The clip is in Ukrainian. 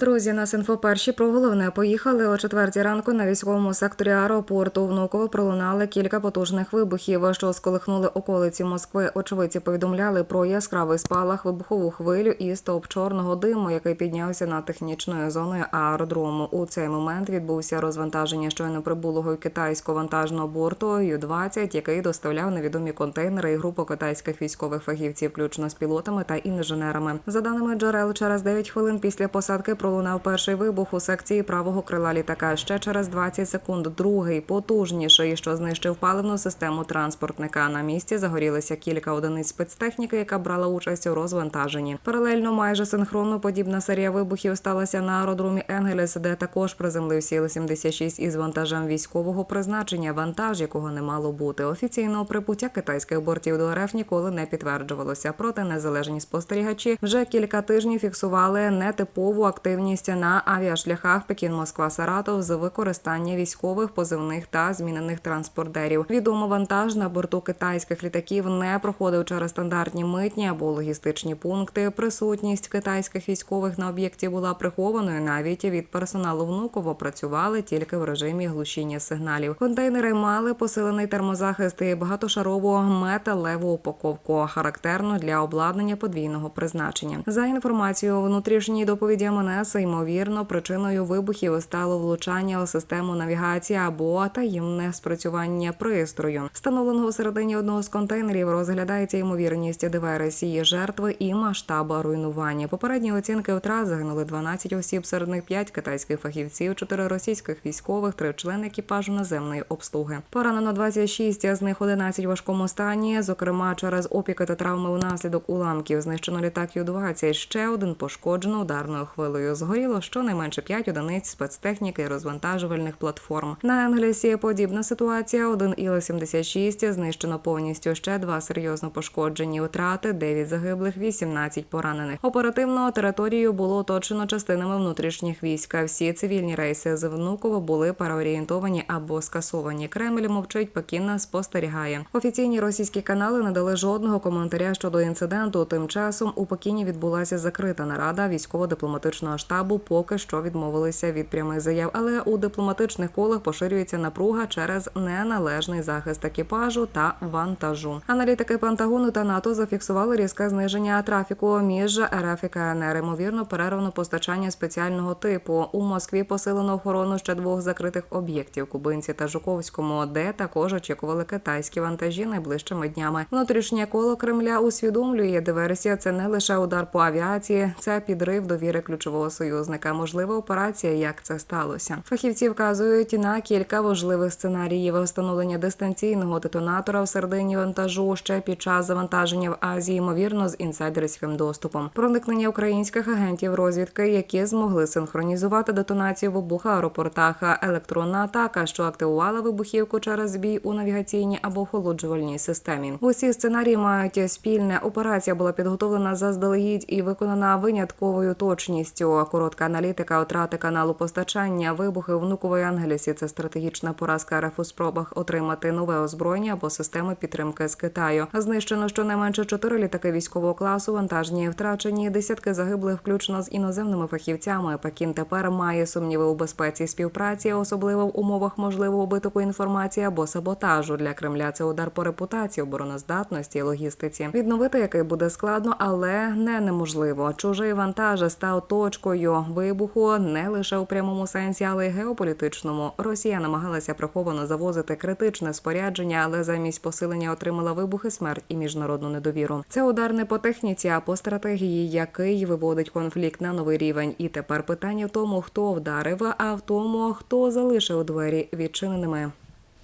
Друзі, нас інфо перші про головне поїхали о четвертій ранку на військовому секторі аеропорту. Внуково пролунали кілька потужних вибухів, що сколихнули околиці Москви. Очевидці повідомляли про яскравий спалах, вибухову хвилю і стовп чорного диму, який піднявся над технічною зоною аеродрому. У цей момент відбувся розвантаження щойно прибулого китайського вантажного борту Ю-20, який доставляв невідомі контейнери і групу китайських військових фахівців, включно з пілотами та інженерами. За даними джерел, через 9 хвилин після посадки пролунав перший вибух у секції правого крила літака. Ще через 20 секунд другий потужніший, що знищив паливну систему транспортника. На місці загорілися кілька одиниць спецтехніки, яка брала участь у розвантаженні. Паралельно майже синхронно подібна серія вибухів сталася на аеродромі Енгелес, де також приземлився Іл-76 із вантажем військового призначення, вантаж якого не мало бути. Офіційного прибуття китайських бортів до РФ ніколи не підтверджувалося. Проте незалежні спостерігачі вже кілька тижнів фіксували нетипову активність на авіашляхах Пекін, Москва, Саратов з використання військових позивних та змінених транспортерів. Відомо вантаж на борту китайських літаків не проходив через стандартні митні або логістичні пункти. Присутність китайських військових на об'єкті була прихованою. Навіть від персоналу внуково працювали тільки в режимі глушіння сигналів. Контейнери мали посилений термозахист і багатошарову металеву упаковку, характерну для обладнання подвійного призначення. За інформацією внутрішньої доповіді МНС, ймовірно, причиною вибухів стало влучання у систему навігації або таємне спрацювання пристрою. Встановленого всередині одного з контейнерів розглядається ймовірність диверсії жертви і масштаб руйнування. Попередні оцінки втрат загинули 12 осіб, серед них 5 китайських фахівців, 4 російських військових, 3 члени екіпажу наземної обслуги. Поранено 26, а з них 11 в важкому стані, зокрема через опіки та травми внаслідок уламків. Знищено літак Ю-20, ще один пошкоджено ударною хвилею. Згоріло щонайменше 5 одиниць спецтехніки і розвантажувальних платформ. На Енглісі подібна ситуація. Один Іл-76 знищено повністю. Ще два серйозно пошкоджені. Втрати 9 загиблих, 18 поранених. Оперативно територію було оточено частинами внутрішніх військ. Всі цивільні рейси з Внуково були переорієнтовані або скасовані. Кремль мовчить, Пекін спостерігає. Офіційні російські канали не дали жодного коментаря щодо інциденту. Тим часом у Пекіні відбулася закрита нарада військово-дипломатичного штабу. Поки що відмовилися від прямих заяв, але у дипломатичних колах поширюється напруга через неналежний захист екіпажу та вантажу. Аналітики Пентагону та НАТО зафіксували різке зниження трафіку між РФ і КНР. Ймовірно, перервано постачання спеціального типу. У Москві посилено охорону ще двох закритих об'єктів Кубинці та Жуковському, де також очікували китайські вантажі найближчими днями. Внутрішнє коло Кремля усвідомлює диверсія. Це не лише удар по авіації, це підрив довіри ключового союзника. Можлива операція, як це сталося. Фахівці вказують на кілька важливих сценаріїв встановлення дистанційного детонатора в середині вантажу ще під час завантаження в Азії, ймовірно, з інсайдерським доступом. Проникнення українських агентів розвідки, які змогли синхронізувати детонацію в обох аеропортах, електронна атака, що активувала вибухівку через збій у навігаційній або охолоджувальній системі. Усі сценарії мають спільне. Операція була підготовлена заздалегідь і виконана винятковою точністю. Коротка аналітика втрати каналу постачання, вибухи внукової Ангелісі. Це стратегічна поразка РФ у спробах отримати нове озброєння або системи підтримки з Китаю. Знищено щонайменше чотири літаки військового класу, вантажні втрачені, десятки загиблих, включно з іноземними фахівцями. Пекін тепер має сумніви у безпеці співпраці, особливо в умовах можливого витоку інформації або саботажу для Кремля. Це удар по репутації, обороноздатності логістиці. Відновити який буде складно, але не неможливо. Чужий вантаж став точкою вибуху не лише у прямому сенсі, але й геополітичному. Росія намагалася приховано завозити критичне спорядження, але замість посилення отримала вибухи, смерть і міжнародну недовіру. Це удар не по техніці, а по стратегії, який виводить конфлікт на новий рівень. І тепер питання в тому, хто вдарив, а в тому, хто залишив двері відчиненими.